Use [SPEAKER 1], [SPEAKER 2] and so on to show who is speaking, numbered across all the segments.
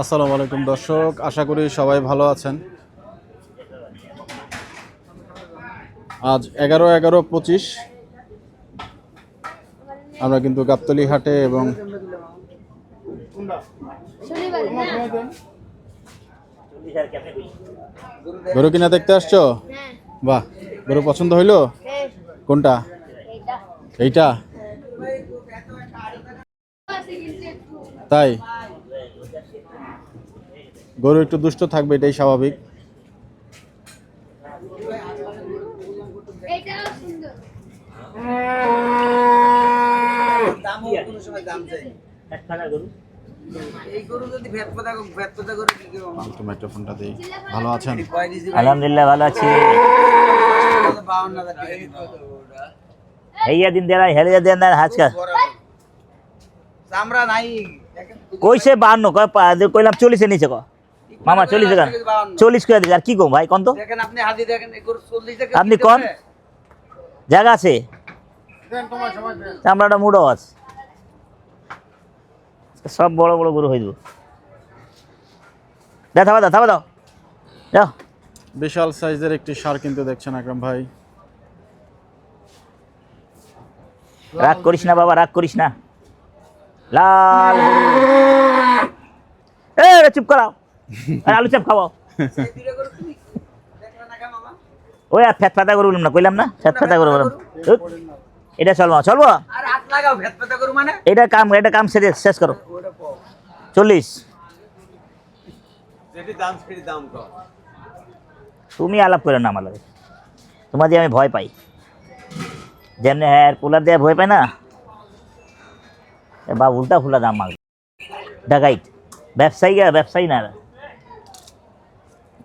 [SPEAKER 1] আসসালামু আলাইকুম দর্শক আশা করি সবাই ভালো আছেন। আজ এগারো এগারো পঁচিশ। আমরা কিন্তু গাবতলি হাটে এবং গরু কিনা দেখতে আসছো?
[SPEAKER 2] হ্যাঁ।
[SPEAKER 1] বাহ গরু পছন্দ হইল?
[SPEAKER 2] হ্যাঁ।
[SPEAKER 1] কোনটা?
[SPEAKER 2] এইটা।
[SPEAKER 1] এইটা? তাই? গরু একটু দুষ্ট থাকবে এটাই স্বাভাবিক। ভালো আছেন?
[SPEAKER 3] আলহামদুলিল্লাহ ভালো আছি। দিন দেনা হেলিয়া দেন না হাজকা।
[SPEAKER 4] চামড়া নাই।
[SPEAKER 3] কইছে বান্ন কয় পা- কইলাম চল্লিশে নিচে ক। মামা চল্লিশ কেন। চল্লিশ করে দিলে আর কি কম ভাই কন তো?
[SPEAKER 4] দেখেন আপনি
[SPEAKER 3] কোন? জায়গা আছে? চামড়াটা মুড়ো আছে। সব বড় বড় গরু হয়ে যাব দা থাবা দাও থাবা দাও। যাও।
[SPEAKER 1] বিশাল সাইজের একটি সার কিন্তু দেখছেন আকরাম ভাই।
[SPEAKER 3] রাগ করিস না বাবা রাগ করিস না। লাল এ চুপ করাও। আর আলু চাপ খাওয়াও।
[SPEAKER 4] গরু?
[SPEAKER 3] ওই আর ফ্যাট ফাতা করে বললাম না কইলাম না? ফ্যাট ফাতা করে বললাম। এটা চলবো চলবো?
[SPEAKER 4] গরু
[SPEAKER 3] এটা কাম এটা কাম শেষ করো। চল্লিশ। তুমি আলাপ করে না আমার লাগে। তোমার দিয়ে আমি ভয় পাই। যেমনি হ্যাঁ কুলার দিয়ে ভয় পাই না? বা উল্টা ফুলা দাম মাল ডাকাইট ব্যবসায়ী ব্যবসায়ী না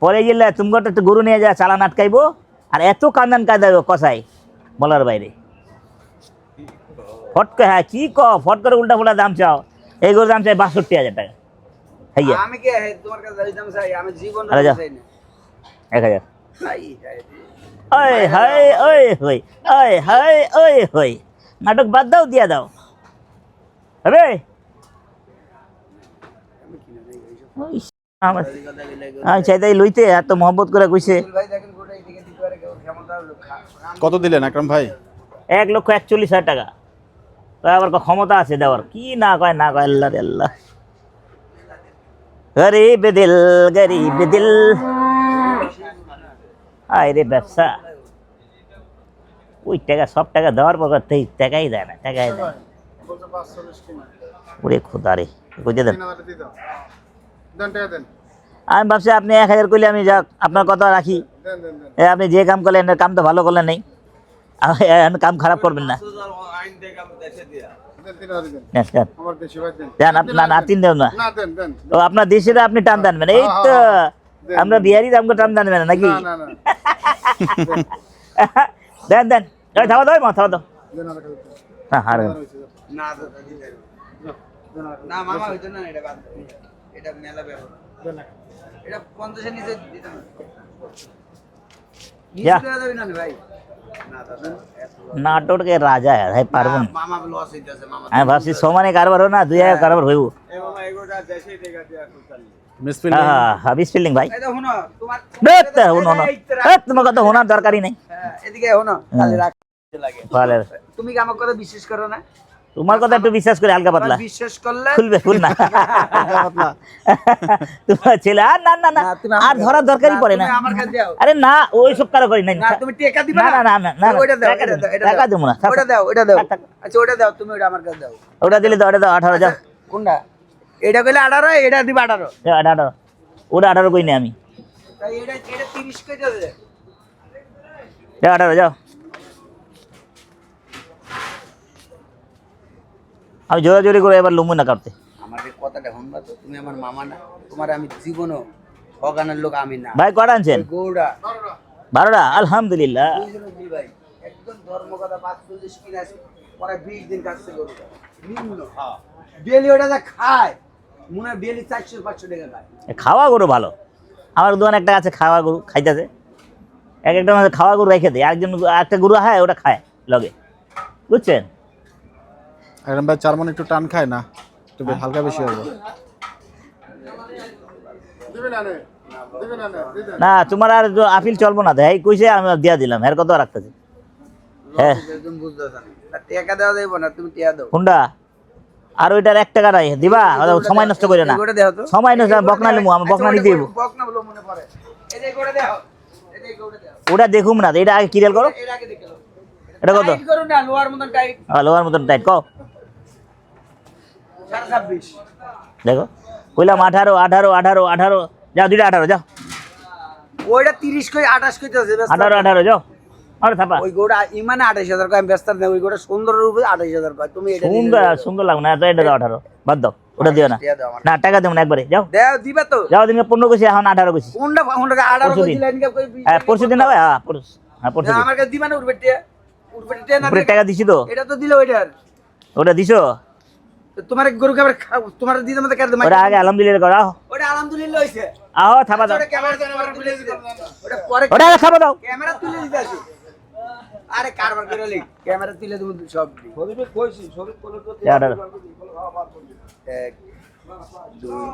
[SPEAKER 3] পরে গেলে তুমি একটা গরু নিয়ে যা চালান আটকাইবো আর এত কান্দান কায়দা কষাই বলার বাইরে। ফট করে হ্যাঁ কি ক ফট করে উল্টা ফুলা দাম চাও এই গরুর দাম চাই বাষট্টি হাজার টাকা। হ্যাঁ এক হাজার। ওই হাই ওই হই ওই হাই ওই হই। নাটক বাদ দাও দিয়া দাও। হবে ওই আমার লইতে এত মহব্বত করে কইছে।
[SPEAKER 4] ভাই দেখেন গোটা এদিকে দিতে পারে কেউ ক্ষমতা খা-
[SPEAKER 1] কত দিলেন আকরাম ভাই?
[SPEAKER 3] এক লক্ষ একচল্লিশ হাজার টাকা। আবার ক্ষমতা আছে দেওয়ার। কি না কয় না কয় আল্লাহ রে আল্লাহ। গরিব দিল গরিব দিল। আয় রে ব্যবসা। ওই টাকা সব টাকা দেওয়ার পর টাকাই দেয় না টাকাই দেয় না। ওরে খোদা রে। কইতে দেন। আমি ভাবছি আপনি এক হাজার করলে আমি যাক আপনার কথা রাখি। এ, আপনি যে কাম করলেন কাম তো ভালো করলেন নেই। কাম খারাপ করবেন না। তিন দেন না। ও আপনার দেশের আপনি টান টানবেন এই তো আমরা বিহারি দামকে টান টানবেন নাকি? দেন দেন। থাবা দাও মা থাবা দাও। হ্যাঁ হার
[SPEAKER 4] না দাদা, দিতে হবে। না মামা হইতো না এটা বাদ দাও। এটা মেলা ব্যাপার। এটা পঞ্চাশের নিচে দিতে হবে। নিচে
[SPEAKER 3] যা।
[SPEAKER 4] দেওয়া যাবে না রে ভাই। না দাদা এত-
[SPEAKER 3] নাটোরকে রাজা ভাই পারবেন
[SPEAKER 4] না, মামা লস হইতেছে মামা।
[SPEAKER 3] আমি ভাবছি সমানে কারবার হো না দুই হাজার কারবার হইব।
[SPEAKER 4] এ মামা এগোটা দেশে দেখা দিয়া টোটালি
[SPEAKER 1] মিসফিল
[SPEAKER 3] হ্যাঁ হ্যাঁ বিসপিলিং ভাই।
[SPEAKER 4] এই দেখো না তোমার
[SPEAKER 3] দেখ তা হনো না
[SPEAKER 4] এই তো রাখ-
[SPEAKER 3] তোমার কথা হোনার দরকারই নেই।
[SPEAKER 4] হ্যাঁ, এদিকে হো না তাহলে রাখ লাগে
[SPEAKER 3] ভালো।
[SPEAKER 4] তুমি কি আমার কথা বিশ্বাস করো না?
[SPEAKER 3] তোমার কথা একটু বিশ্বাস করে হালকা পাতলা।
[SPEAKER 4] বিশ্বাস করলে?
[SPEAKER 3] খুলবে খুল না। তোমার ছেলে আর না না না আর ধরার দরকারই পড়ে না।
[SPEAKER 4] আমার কাছে দাও
[SPEAKER 3] আরে না ওই সব কারও করি নাই।
[SPEAKER 4] না তুমি টাকা দিবে
[SPEAKER 3] না না? না না
[SPEAKER 4] ওইটা দাও
[SPEAKER 3] টাকা
[SPEAKER 4] এটা
[SPEAKER 3] দেবো
[SPEAKER 4] দাও দাও।
[SPEAKER 3] না
[SPEAKER 4] ওটা দাও ওটা দাও। আচ্ছা ওটা দাও তুমি ওটা আমার কাছে দাও।
[SPEAKER 3] ওটা দিলে দাও ওটা দাও আঠারো যাও।
[SPEAKER 4] কোনটা? এটা কইলে আঠারো এটা দিবে আঠারো।
[SPEAKER 3] যাও, আঠারো। ওটা আঠারো কই না আমি?
[SPEAKER 4] তাই এটা এটা তিরিশ আছে
[SPEAKER 3] যাও আঠারো যাও। আমি জোরাজোরি করে এবার লুমু না কাটতে।
[SPEAKER 4] আমার এই কথাটা শুনবা তো তুমি আমার মামা না তোমার আমি জীবনও ঠগানোর লোক আমি না।
[SPEAKER 3] ভাই কটা আনছেন?
[SPEAKER 4] গৌড়া
[SPEAKER 3] বারোটা। আলহামদুলিল্লাহ।
[SPEAKER 4] ভাই? একদম ধর্ম কথা পাঁচ চল্লিশ কিনে আছে? পরে বিশ দিন কাটছে গরুটা। নিম্ন। ডেলি ওটা যা খায় মনে হয় ডেলি চারশো পাঁচশো টাকা খায়।
[SPEAKER 3] খাওয়া গরু ভালো। আমার দোকান একটা আছে খাওয়া গরু খাইতেছে। এক একটা মানুষ খাওয়া গরু রেখে দেয়। একজন একটা গরু হয় ওটা খায় লগে। বুঝছেন?
[SPEAKER 1] আকরাম ভাই চার মন একটু টান খায় না একটু হালকা বেশি হবে
[SPEAKER 3] না তোমার আর আপিল চলবো না দেয় কইছে আমি দিয়া দিলাম এর কত রাখতেছি? হ্যাঁ।
[SPEAKER 4] তুমি বুঝতেছ না। টাকা দেওয়া যাইব না তুমি টিয়া দাও।
[SPEAKER 3] কোনটা আর ওইটার এক টাকা নাই দিবা? সময় নষ্ট করে না। সময় নষ্ট বকনা নিমু আমি বকনা নিতে দিব
[SPEAKER 4] বকনা বলে মনে পড়ে। এই যে করে দেও এই যে করে দেও।
[SPEAKER 3] ওটা দেখুম না এটা আগে ক্লিয়ার করো। এটা কত?
[SPEAKER 4] টাইট করো লোয়ার মতন টাইট
[SPEAKER 3] লোয়ার মতন টাইট কও। দেখো কইলাম আঠারো আঠারো আঠারো আঠারো। যাও দুইটা আঠারো যাও।
[SPEAKER 4] ওইটা তিরিশ কই আঠাশ কইতে আছে
[SPEAKER 3] আঠারো আঠারো যাও। আরে থাপা।
[SPEAKER 4] ওই গোটা ইমানে আঠাশ হাজার কয় আমি ব্যস্ত নেই ওই গোটা সুন্দর রূপে আঠাশ হাজার কয় তুমি এটা
[SPEAKER 3] সুন্দর সুন্দর লাগবে না এটা দাও আঠারো বাদ দাও ওটা দিও না। না টাকা দেবো না একবারে যাও।
[SPEAKER 4] দেও দিবা তো।
[SPEAKER 3] যাও দিন পনেরো কইছি এখন আঠারো কইছি।
[SPEAKER 4] কোনটা আঠারো কই
[SPEAKER 3] হ্যাঁ পরশু দিন না হ্যাঁ পরশু হ্যাঁ পরশু দিন।
[SPEAKER 4] আমার কাছে দিবা না উঠবে টিয়া উঠবে টিয়া না
[SPEAKER 3] টাকা দিছি তো।
[SPEAKER 4] এটা তো দিলে ওইটার।
[SPEAKER 3] ওটা দিছো?
[SPEAKER 4] তোমার গরুকে আবার খা- তোমার দিতে মতো কেন
[SPEAKER 3] ওটা আগে আলহামদুলিল্লাহ করো
[SPEAKER 4] ওটা আলহামদুলিল্লাহ হইছে।
[SPEAKER 3] আও থাপা দাও।
[SPEAKER 4] ওটা ক্যামেরা তুলে দিতে ওটা পরে
[SPEAKER 3] ওটা আগে দাও।
[SPEAKER 4] ক্যামেরা তুলে দিতে আছে আরে কারবার করে লি ক্যামেরা তুলে দেবো সব দিই।
[SPEAKER 3] যা, আঠারো।
[SPEAKER 4] এক দুই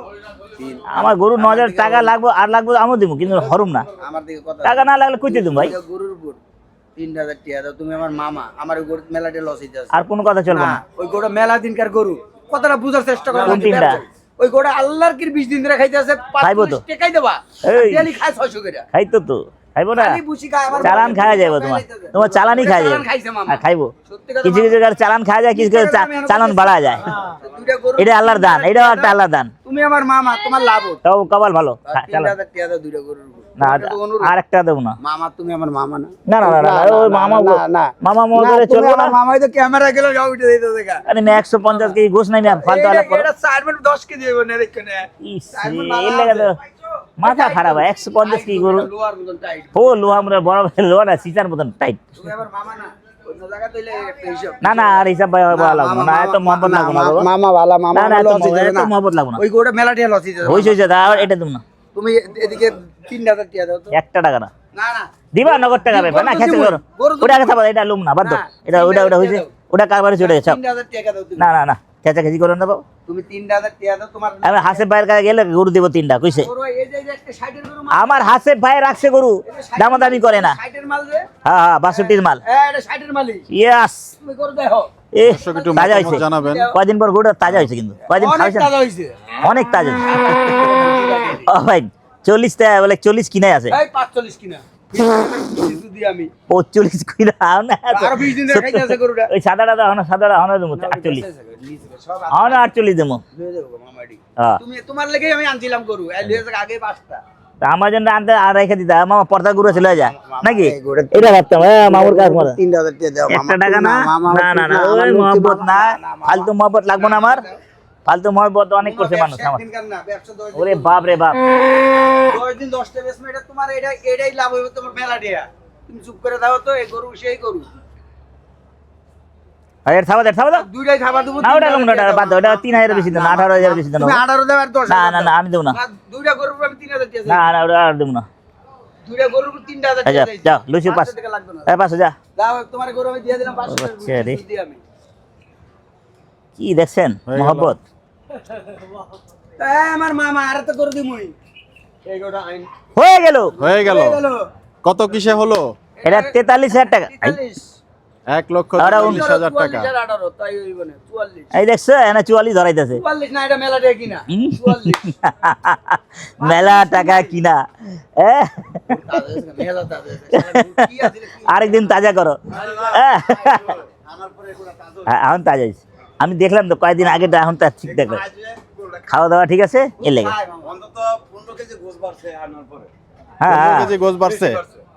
[SPEAKER 4] তিন।
[SPEAKER 3] আমার গরু ন হাজার টাকা লাগবে আর লাগবে আমিও দিব কিন্তু হরুম না।
[SPEAKER 4] আমার দিকে কথা
[SPEAKER 3] টাকা না লাগলে কইতে দিম ভাই।
[SPEAKER 4] গরুর উপর তিন হাজার টিয়া দাও তুমি আমার মামা। আমার ওই গরু মেলাতে লস হইতে
[SPEAKER 3] আর কোনো কথা চলবে
[SPEAKER 4] না
[SPEAKER 3] না।
[SPEAKER 4] ওই গরু মেলা দিনকার গরু। কতটা বুঝার চেষ্টা করো ওই গোটা আল্লাহর কি বিশ দিন ধরে খাইতে আছে। দেবা।
[SPEAKER 3] এই।
[SPEAKER 4] ডেলি ছয়শো করে।
[SPEAKER 3] খাইতো তো। খাইবো না?
[SPEAKER 4] খালি বুঝি খায় আমার
[SPEAKER 3] চালান খাওয়া যাবে তোমার। তোমার চালানই খাওয়া যাবে
[SPEAKER 4] খাইছে মামা।
[SPEAKER 3] খাইবো। কিছু কিছু চালান খাওয়া যায় কিছু কিছু চালান বাড়া যায়। এটা আল্লাহর দান এটাও একটা আল্লাহর দান।
[SPEAKER 4] তুমি আমার মামা তোমার লাভ
[SPEAKER 3] তাও কপাল ভালো।
[SPEAKER 4] আর
[SPEAKER 3] খা-
[SPEAKER 4] তিন
[SPEAKER 3] চালান
[SPEAKER 4] হাজার টাকা দাও দুইটা গরুর উপর।
[SPEAKER 3] না
[SPEAKER 4] এটা তো অনুরোধ।
[SPEAKER 3] আর একটা দেবো না।
[SPEAKER 4] মামা তুমি আমার মামা না?
[SPEAKER 3] না না না না ওই মামা
[SPEAKER 4] না, না।
[SPEAKER 3] মামা মনে করে চলবো না।
[SPEAKER 4] মামাই তো ক্যামেরা গেলে যাও উঠে দিতে দেখা।
[SPEAKER 3] আরে আমি একশো পঞ্চাশ কেজি গোস নাই আমি ফালতু আলাপ করো।
[SPEAKER 4] এটা সাইড দশ কেজি হইব না দেখে না।
[SPEAKER 3] ইস, এর লেগে তো মাথা খারাপ হয় একশো পঞ্চাশ
[SPEAKER 4] কি টাইট
[SPEAKER 3] ও লোহা আমরা বড় লোহা না সিসার মতন টাইট
[SPEAKER 4] তুমি না
[SPEAKER 3] না আর হিসাব ভাই ভালো লাগবো না এত মহব্বত লাগবো না
[SPEAKER 4] মামা ভালো মামা
[SPEAKER 3] না এত মহব্বত- লাগবো না।
[SPEAKER 4] ওই গোটা মেলা টিয়া লস
[SPEAKER 3] এটা দেবো না।
[SPEAKER 4] তুমি এদিকে তিন হাজার টিয়া দাও তো।
[SPEAKER 3] একটা টাকা না।
[SPEAKER 4] না না।
[SPEAKER 3] দিবা নগদ টাকা পাবে না খেতে করো ওটা থাকো এটা লুম না বাদ দাও। এটা ওটা ওটা হয়েছে ওটা কারবারে চলে
[SPEAKER 4] টাকা তুমি।
[SPEAKER 3] না না না। খেচা খেচি করে নেব।
[SPEAKER 4] তুমি তিন হাজার টাকা দাও তোমার
[SPEAKER 3] আমি হাসে ভাইয়ের কাছে গেলে গরু দেবো তিনটা কইছে? আমার হাসে ভাই রাখছে গরু দামাদামি করে না।
[SPEAKER 4] ষাটের মাল রে
[SPEAKER 3] হ্যাঁ হ্যাঁ বাষট্টির মাল।
[SPEAKER 4] হ্যাঁ
[SPEAKER 3] ইয়াস তাজা হয়েছে
[SPEAKER 1] জানাবেন।
[SPEAKER 3] কয়দিন পর গরুটা তাজা হয়েছে কিন্তু। কয়দিন
[SPEAKER 4] অনেক তাজা
[SPEAKER 3] অনেক তাজা ও ভাই চল্লিশ বলে চল্লিশ কিনাই আছে।
[SPEAKER 4] পাঁচচল্লিশ কিনা। আমি
[SPEAKER 3] পঁচল্লিশ কিনা না
[SPEAKER 4] আরও বিশ দিন ধরে খাইতে আছে গরুটা।
[SPEAKER 3] ওই সাদাটা দাও না সাদাটা হনো দেবো আটচল্লিশ।
[SPEAKER 4] সব
[SPEAKER 3] আটচল্লিশ। দেবো।
[SPEAKER 4] দিয়ে দেবো মামাডি
[SPEAKER 3] হ্যাঁ।
[SPEAKER 4] তুমি তোমার লেগেই আমি আনছিলাম গরু। এই দুই হাজার আগে পাঁচটা।
[SPEAKER 3] আমার জন্য আনতে আর রেখে দিতে মামা পর্দা চলে যায় নাকি? এটা ভাবতাম হ্যাঁ মামুর কাজ একটা টাকা না না? না না ওই মহব্বত না ফালতু মহব্বত লাগবো না আমার। ফালতু মহব্বত অনেক করছে মানুষ আমার। ওরে বাপ রে বাপ।
[SPEAKER 4] দশ দিন দশটা বেসমে এটা তোমার এটা এটাই লাভ হইবে তোমার মেলা দিয়া। তুমি চুপ করে দাও তো এই গরু সেই গরু।
[SPEAKER 3] এর থাবা দে থাবা দাও
[SPEAKER 4] দুইটাই খাবার দেবো
[SPEAKER 3] না ওটা লুম ওটা বাদ দাও ওটা তিন হাজার বেশি দেন আঠারো হাজার বেশি দেন
[SPEAKER 4] আঠারো দেবে আর দশ
[SPEAKER 3] না না না আমি দেবো না।
[SPEAKER 4] দুইটা গরুর আমি তিন হাজার
[SPEAKER 3] না না ওটা আর দেবো না।
[SPEAKER 4] দুইটা গরুর তিনটা হাজার।
[SPEAKER 3] যাও, লুচি পাঁচ।
[SPEAKER 4] পাঁচশো টাকা লাগবে না।
[SPEAKER 3] এই পাঁচশো যা।
[SPEAKER 4] দাও তোমার গরু আমি দিয়ে দিলাম পাঁচশো
[SPEAKER 3] কি দেখছেন? মহব্বত।
[SPEAKER 4] আমার মামা আর তো গরু দিমুই। এই গরুটা আইন।
[SPEAKER 3] হয়ে গেল।
[SPEAKER 1] হয়ে গেল। কত কিসে হলো?
[SPEAKER 3] এটা তেতাল্লিশ হাজার টাকা।
[SPEAKER 1] এক লক্ষ চল্লিশ হাজার টাকা।
[SPEAKER 4] চুয়াল্লিশ।
[SPEAKER 3] এই দেখছ এনে ধরাইতেছে।
[SPEAKER 4] মেলা টাকা কিনা।
[SPEAKER 3] আরেকদিন তাজা করো। হ্যাঁ, এখন তাজা হয়েছে আমি দেখলাম তো কয়েকদিন আগে এখন তার ঠিক দেখলাম খাওয়া দাওয়া ঠিক আছে এর লেগে হ্যাঁ
[SPEAKER 1] পনেরো
[SPEAKER 3] হ্যাঁ
[SPEAKER 1] কেজি গোস বাড়ছে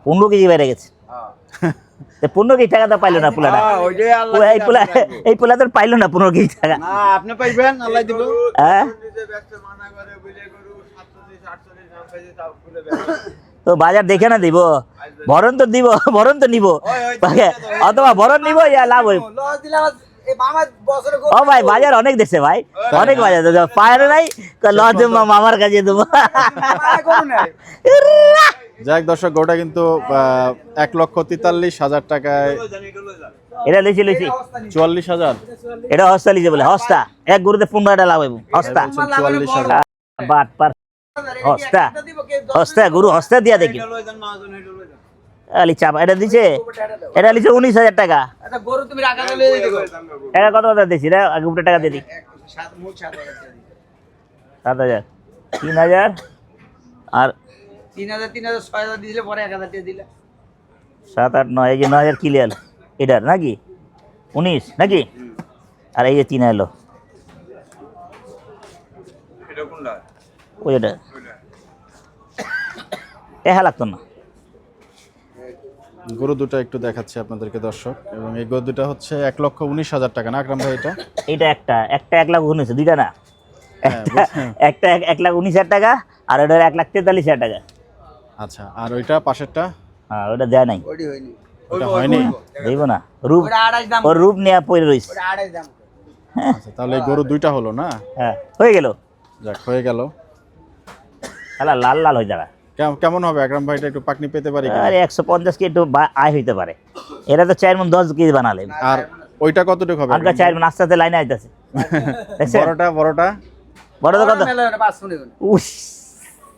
[SPEAKER 3] পনেরো কেজি বেড়ে গেছে তো পনেরো কেজি টাকা তো পাইলো না পোলাটা
[SPEAKER 4] হ্যাঁ,
[SPEAKER 3] এই পোলা এই পোলা তো পাইলো না পনেরো কেজি টাকা
[SPEAKER 4] না, আপনি পাইবেন, আল্লাহ দিব।
[SPEAKER 3] হ্যাঁ তো বাজার দেখে না দিব ভরণ তো দিব ভরণ তো নিব অথবা ভরণ নিব ইয়া লাভ হইব ও ভাই বাজার অনেক দেশে ভাই। অনেক বাজার পায়ের নাই লজ মামার কাছে দেবো।
[SPEAKER 1] যাক দর্শক গোটা কিন্তু আহ, এক লক্ষ তেতাল্লিশ হাজার টাকায়।
[SPEAKER 3] এটা লইছি লইছি।
[SPEAKER 1] চুয়াল্লিশ হাজার?
[SPEAKER 3] এটা হস্তা লিছে বলে হস্তা। এক গরুতে পনেরো টাকা লাভ হস্তা।
[SPEAKER 1] চুয়াল্লিশ হাজার।
[SPEAKER 3] বাট পার হস্তা। হস্তা গরু হস্তা দিয়া দেখি। আলি চাপা এটা দিছে? এটা লিছে উনিশ হাজার টাকা।
[SPEAKER 4] আচ্ছা
[SPEAKER 3] এটা কত কথা দিছি? রে আগে উপরে টাকা দিয়ে দিই।
[SPEAKER 4] সাত হাজার।
[SPEAKER 3] হাজার তিন হাজার। আর
[SPEAKER 4] তিন হাজার তিন হাজার ছয় হাজার দিলে পরে এক হাজার টাকা দিলে।
[SPEAKER 3] সাত আট নয় এই যে নয় হাজার ক্লিয়ার এটার নাকি? উনিশ নাকি? আর এই যে তিন এলো। ওই এটা। এ হ্যাঁ লাগতো না।
[SPEAKER 1] গরু দুটো একটু দেখাচ্ছি আপনাদেরকে দর্শক। এবং এই গরু দুটো হচ্ছে এক লক্ষ উনিশ হাজার টাকা না আকরাম ভাই এটা?
[SPEAKER 3] এটা একটা একটা এক লাখ উনিশ দুইটা না?
[SPEAKER 1] হ্যাঁ,
[SPEAKER 3] একটা এক- এক লাখ উনিশ হাজার টাকা আর ওটা এক লাখ তেতাল্লিশ হাজার টাকা।
[SPEAKER 1] আচ্ছা আর ওইটা পাশেরটা?
[SPEAKER 3] হ্যাঁ ওটা দেয় নাই।
[SPEAKER 4] ওটি হয়নি।
[SPEAKER 3] দেব না। রূপ
[SPEAKER 4] ওটা দাম।
[SPEAKER 3] ওর রূপ নেওয়া পড়ে রয়েছে
[SPEAKER 4] ওটা আড়াই দাম।
[SPEAKER 1] আচ্ছা তাহলে গরু দুইটা হলো না?
[SPEAKER 3] হ্যাঁ হয়ে গেল।
[SPEAKER 1] যাক হয়ে গেল।
[SPEAKER 3] লাল লাল হয়ে যাবে।
[SPEAKER 1] কেমন হবে আকরাম ভাইটা একটু পাকনি পেতে পারি?
[SPEAKER 3] আরে একশো পঞ্চাশ কেজি একটু আয় হইতে পারে। এরা তো চার মন দশ কেজি বানালে
[SPEAKER 1] আর ওইটা কতটুকু হবে?
[SPEAKER 3] আনকা চার মন আস্তে আস্তে লাইনে আইতেছে?
[SPEAKER 1] বড়টা বড়টা?
[SPEAKER 3] বড় তো কত?
[SPEAKER 4] মন।
[SPEAKER 3] উস।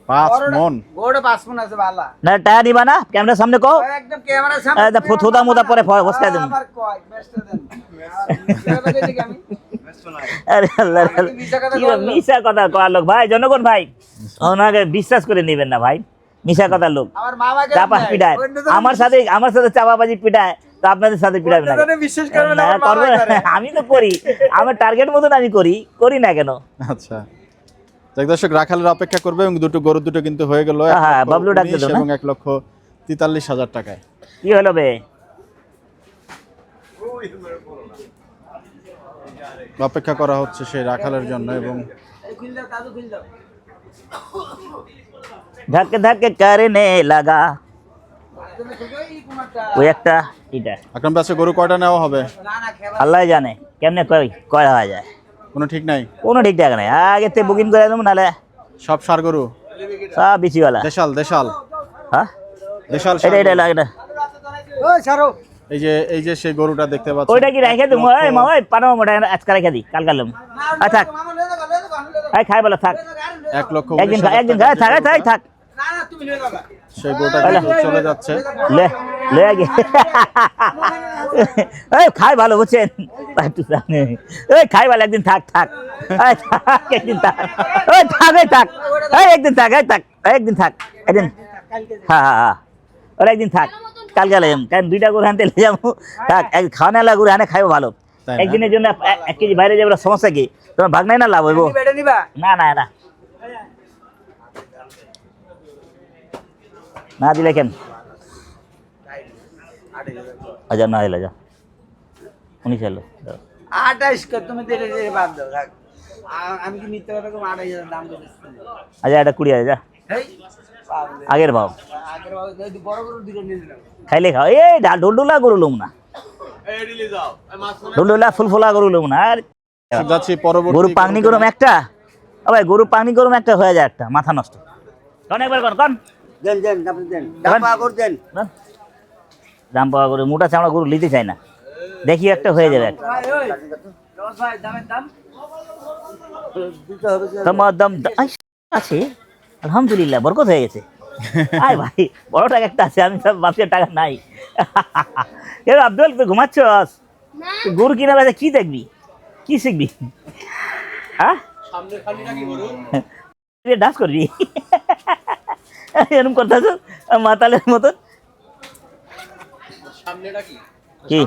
[SPEAKER 1] পাঁচ মন।
[SPEAKER 4] পাঁচ মন আছে
[SPEAKER 3] না না ক্যামেরার সামনে
[SPEAKER 4] একদম ক্যামেরার
[SPEAKER 3] থুদা মুদা পরে দেন।
[SPEAKER 4] আবার কয়, দেন। আর
[SPEAKER 3] আল্লাহ
[SPEAKER 4] কথা লোক
[SPEAKER 3] ভাই জনগণ ভাই। ওনাকে বিশ্বাস করে নেবেন না ভাই। মিশা কথার লোক।
[SPEAKER 4] আমার মামাকে
[SPEAKER 3] চাপা। পিটায়। আমার সাথে আমার সাথে চাপাবাজি পিটায় তো আপনাদের সাথে পিটাবে না
[SPEAKER 4] বিশ্বাস করবে।
[SPEAKER 3] আমি তো করি। আমার টার্গেট মতন আমি করি। করি না কেন?
[SPEAKER 1] আচ্ছা। দর্শক রাখালের অপেক্ষা করবে এবং দুটো গরু দুটো কিন্তু হয়ে গেল।
[SPEAKER 3] হ্যাঁ, বাবলু ডাকতে
[SPEAKER 1] উনিশ এবং এক লক্ষ তেতাল্লিশ হাজার টাকায়।
[SPEAKER 3] কি হলো বে?
[SPEAKER 1] অপেক্ষা করা হচ্ছে সেই রাখালের জন্য এবং
[SPEAKER 4] এই।
[SPEAKER 3] ধাক্কে ধাক্কে করনে লাগা।
[SPEAKER 4] এই।
[SPEAKER 3] ওই একটা এটা।
[SPEAKER 1] কাছে গরু কয়টা নেওয়া হবে?
[SPEAKER 4] না, না,
[SPEAKER 3] আল্লাহ জানে কেমনে হওয়া যায়।
[SPEAKER 1] কোনো ঠিক নাই?
[SPEAKER 3] কোনো ঠিক ঠাক নাই। আগে তে বুকিং করে দেবো নাহলে
[SPEAKER 1] সব সার গরু?
[SPEAKER 3] সব বিচিওয়ালা।
[SPEAKER 1] দেশাল দেশাল।
[SPEAKER 3] হ্যাঁ?
[SPEAKER 1] দেশাল
[SPEAKER 3] এটা এটা
[SPEAKER 1] গরু।
[SPEAKER 3] এটা
[SPEAKER 4] ওই, ছাড়ো।
[SPEAKER 1] এই যে এই যে সেই গরুটা দেখতে পাচ্ছেন।
[SPEAKER 3] ওইটা কি রেখে দেবো?
[SPEAKER 1] এক
[SPEAKER 3] ওই মা ওই পানামা মোটা আজকে রেখে দিই কাল কালম
[SPEAKER 4] না,
[SPEAKER 3] আচ্ছা। এই খাই বলো থাক।
[SPEAKER 1] এক লক্ষ
[SPEAKER 3] একদিন খাই থাক থাক থাক
[SPEAKER 4] না, না, তুমি লয়ে যাবা।
[SPEAKER 1] সেই গরুটা চলে যাচ্ছে।
[SPEAKER 3] লে লে এই খাই ভালো বুঝছেন? এই খাই ভালো একদিন থাক থাক। থাক একদিন থাক। ওই থাক এই থাক। এই একদিন থাক এই থাক। একদিন থাক। একদিন। হ্যাঁ হ্যাঁ হ্যাঁ ওরা একদিন থাক। কাল গেলে কারণ দুইটা গরু আনতে লে যাব। থাক এক গরু আনে খাইবো ভালো।
[SPEAKER 1] না?
[SPEAKER 3] একদিনের জন্য এক- কেজি বাইরে যাবে সমস্যা কি? তোমার ভাগ নাই না লাভ হইব? না না না। না দিলে কেন? আচ্ছা না এলো যা। উনিশ এলো যাও।
[SPEAKER 4] আঠাইশ তুমি বাদ দাও, আমি কি মিথ্যা কথা কম আঠাইশ হাজার দাম।
[SPEAKER 3] আচ্ছা এটা কুড়ি হাজার যা। আগের ভাও। খাইলে খাও। এই ডোলডোলা গরু লুম না। ডোলডোলা ফুল ফুলা গরু লুম না। আর
[SPEAKER 1] যাচ্ছি পরবর্তী
[SPEAKER 3] গরু পাগনি গরম একটা। ও ভাই গরু পাগনি গরম একটা হয়ে যায় একটা। মাথা নষ্ট। কন একবার কন কন
[SPEAKER 4] দেন, দেন, আপনি দেন।
[SPEAKER 3] দেন।
[SPEAKER 4] ডাব্বা করে দেন।
[SPEAKER 3] দাম পাওয়া গরু মোটা চামড়া গরু নিতে চায় না। দেখি একটা হয়ে যাবে।
[SPEAKER 4] দাম?
[SPEAKER 3] তোমার দাম আছে। আলহামদুলিল্লাহ বরকত হয়ে গেছে। আয় ভাই বড় টাকা একটা আছে আমি সব বাপের টাকা নাই। এ আব্দুল তুই ঘুমাচ্ছস
[SPEAKER 2] না।
[SPEAKER 3] গরু কিনা বেচা কি দেখবি? কি শিখবি? হ্যাঁ? ডান্স করবি? এরকম করতেছ মাতালের মতন কি?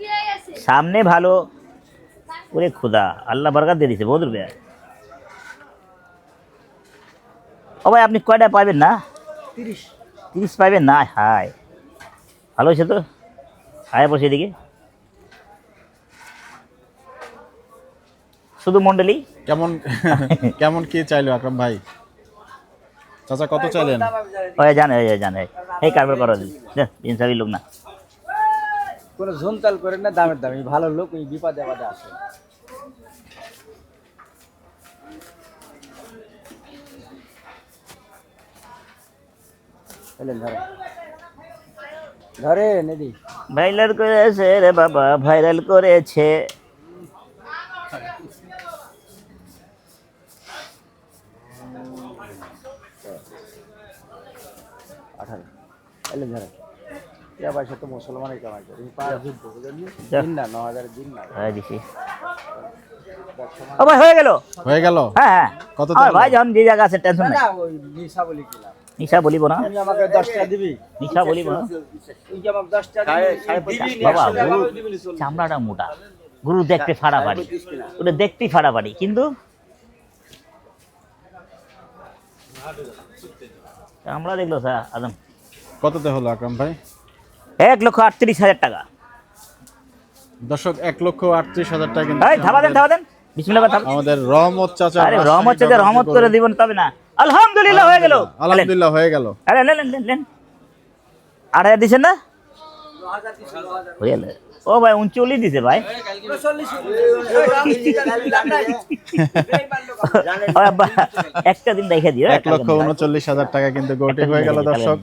[SPEAKER 2] হয়ে
[SPEAKER 3] সামনে ভালো। ওরে খোদা আল্লাহ বরকাত দিয়ে দিছে বহুত রুপিয়া ও ভাই আপনি কয়টা পাবেন না?
[SPEAKER 4] তিরিশ।
[SPEAKER 3] তিরিশ পাবেন না? হাই ভালো হয়েছে তো? হায় বসে এদিকে। শুধু মন্ডলী
[SPEAKER 1] কেমন কেমন কে চাইলো আকরাম ভাই? চাচা কত চাইলেন।
[SPEAKER 3] ওই জানে ওই জানে এই। কারবার করা ইনসাফি লোক না।
[SPEAKER 4] কোনো ঝুমতাল করেন না দামের দাম। ভালো লোক ওই বিপদে আপদে আসে
[SPEAKER 3] ভাইরাল করেছে রে বাবা ভাইরাল করেছে।
[SPEAKER 4] ইয়া পয়সা তো মুসলমানের কামাই করে পাঁচ দিন না ন হাজার দিন না।
[SPEAKER 3] হ্যাঁ দিছি। ও ভাই হয়ে গেল?
[SPEAKER 1] হয়ে গেল?
[SPEAKER 3] হ্যাঁ হ্যাঁ।
[SPEAKER 1] কত দিন
[SPEAKER 3] ভাই যখন যে জায়গা আছে টেনশন নাই।
[SPEAKER 4] না ওই নিশা বলি
[SPEAKER 3] নিশা বলিব না
[SPEAKER 4] তুমি আমাকে দশটা দিবি।
[SPEAKER 3] নিশা বলিব না
[SPEAKER 4] তুই কি আমাকে দশটা দিবি দিবি
[SPEAKER 3] বাবা। চামড়াটা মোটা। গরু দেখতে ফাড়া পারি ওটা দেখতেই ফাড়া পারি কিন্তু চামড়া দেখল স্যার আদম।
[SPEAKER 1] কততে হলো আকরাম ভাই?
[SPEAKER 3] এক লক্ষ আটত্রিশ হাজার টাকা।
[SPEAKER 1] দর্শক এক লক্ষ আটত্রিশ হাজার টাকা কিন্তু
[SPEAKER 3] এই ধাবা দেন ধাবা দেন। বিসমিল্লাহ
[SPEAKER 1] আমাদের রহমত চাচা
[SPEAKER 3] আরে রহমত চাচা রহমত করে দিবেন তবে না। আলহামদুলিল্লাহ হয়ে গেল।
[SPEAKER 1] আলহামদুলিল্লাহ হয়ে গেল।
[SPEAKER 3] আরে লেন লেন লেন লেন আট হাজার দিচ্ছেন না? হয়ে গেল। ও ভাই উনচল্লিশ দিছে ভাই। একটা দিন দেখে দিও
[SPEAKER 1] এক লক্ষ উনচল্লিশ হাজার টাকা কিন্তু গরুটি হয়ে গেল দর্শক।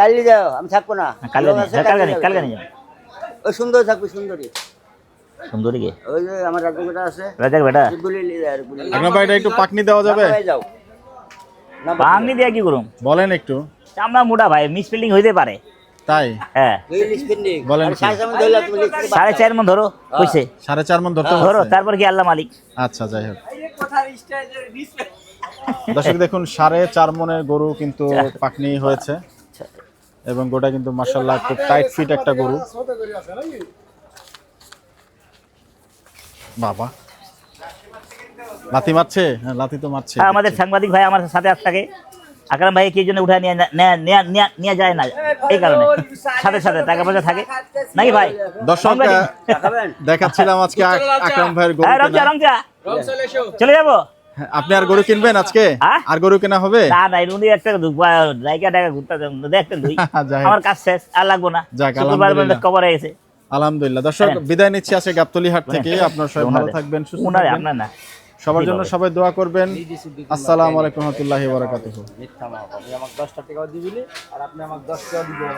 [SPEAKER 4] কালি যাও আমি থাকব না।
[SPEAKER 3] কালকে নিয়ে কালকে কালকে যাও।
[SPEAKER 4] ওই সুন্দর থাকবে সুন্দরী।
[SPEAKER 3] সুন্দরী কে?
[SPEAKER 4] ওই যে আমার রাজুটা আছে।
[SPEAKER 3] রাজাক বেটা?
[SPEAKER 4] গুলি লিয়ে আর গুলি।
[SPEAKER 1] আকরাম ভাই এটা একটু পাকনি দেওয়া যাবে?
[SPEAKER 4] যাও। না
[SPEAKER 3] কি করুম?
[SPEAKER 1] বলেন একটু।
[SPEAKER 3] চামড়া মোটা ভাই মিসফিল্ডিং হইতে পারে।
[SPEAKER 1] তাই?
[SPEAKER 3] হ্যাঁ।
[SPEAKER 1] বলেন
[SPEAKER 3] সাড়ে চার মন ধরো কইছে।
[SPEAKER 1] সাড়ে চার মন ধরতে
[SPEAKER 3] ধরো তারপর কি আল্লাহ মালিক?
[SPEAKER 1] আচ্ছা যাই হোক। দর্শক দেখুন সাড়ে চার মনের গরু কিন্তু পাকনি হয়েছে। এবং গোটা কিন্তু মার্শাল্লাহ খুব টাইট ফিট একটা গরু। বাবা। লাথি মারছে? হ্যাঁ লাথি তো মারছে।
[SPEAKER 3] আমাদের সাংবাদিক ভাই আমার সাথে আজ থাকে আকরাম ভাই কি জন্য উঠে নিয়ে নেয়া- যায় না? এই কারণে। সাথে সাথে টাকা পয়সা থাকে। নাকি ভাই?
[SPEAKER 1] দর্শক দেখাচ্ছিলাম আজকে আকরাম ভাইয়ের গরু
[SPEAKER 3] হ্যাঁ রমজা
[SPEAKER 1] কেনা।
[SPEAKER 3] রমজা চলে যাব?
[SPEAKER 1] হ্যাঁ, আপনি আর গরু কিনবেন আজকে?
[SPEAKER 3] হ্যাঁ?
[SPEAKER 1] আর গরু কেনা হবে?
[SPEAKER 3] না না উনি একটা জায়গা টাকা ঘুরতে দেখতে দুই। আমার কাজ শেষ আর লাগবো না। শুক্রবার
[SPEAKER 1] আলহামদুলিল্লাহ।
[SPEAKER 3] কবর হয়ে গেছে।
[SPEAKER 1] আলহামদুলিল্লাহ। দর্শক
[SPEAKER 3] হ্যাঁ।
[SPEAKER 1] বিদায় নিচ্ছি আছে গাবতলি হাট থেকে।
[SPEAKER 3] হ্যাঁ।
[SPEAKER 1] আপনার সবাই ভালো থাকবেন সুস্থ থাকবেন।
[SPEAKER 3] আপনার না।
[SPEAKER 1] সবার জন্য সবাই দোয়া করবেন। আসসালামু আলাইকুম রহমতুল্লাহি বারাকাতুহু।
[SPEAKER 4] মিথ্যা আমাকে দশটা টাকা দিবিলি আর আপনি আমাকে দশ টাকা দিবেন।